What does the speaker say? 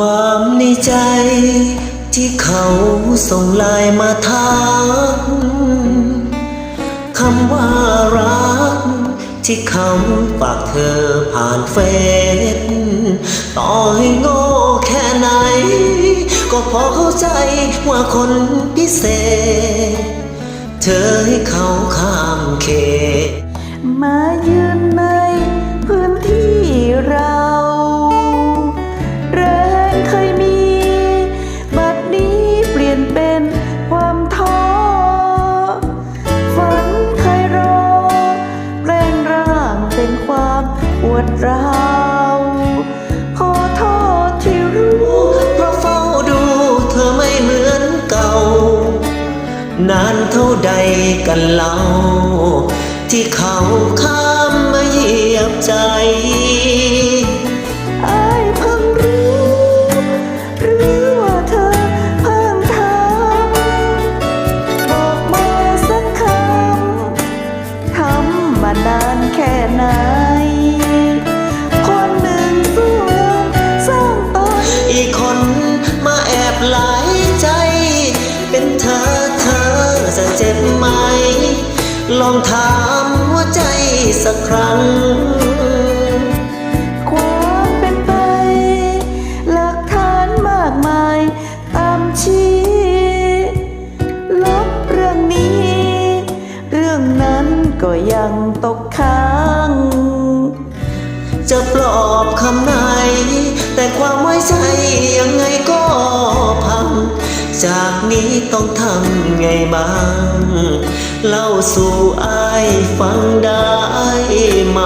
ความในใจ ที่เขาส่งไลน์มาถามคำว่ารัก ที่เขาฝากเธอผ่านเฟซต่อให้โง่แค่ไหน ก็พอเข้าใจว่าคนพิเศษ เธอให้เขาข้ามเขตมายืนในพื้นที่เรา วดร้าวขอโทษที่รู้เพราะเฝ้าดูเธอไม่เหมือนเก่า นานเท่าใดกันเล่า ที่เขาข้ามมาเหยียบใจอายเพิ่งรู้ห หลายใจ เป็นเธอเธอจะเจ็บไหม ลองถามหัวใจสักครั้งความเป็นไป หลักฐานมากมาย ตามชี้ลบเรื่องนี้ เรื่องนั้นก็ยังตกค้าง จะปลอบคำไหน ต้องทำไงบ้างเล่าสู่อายฟังได้ไหม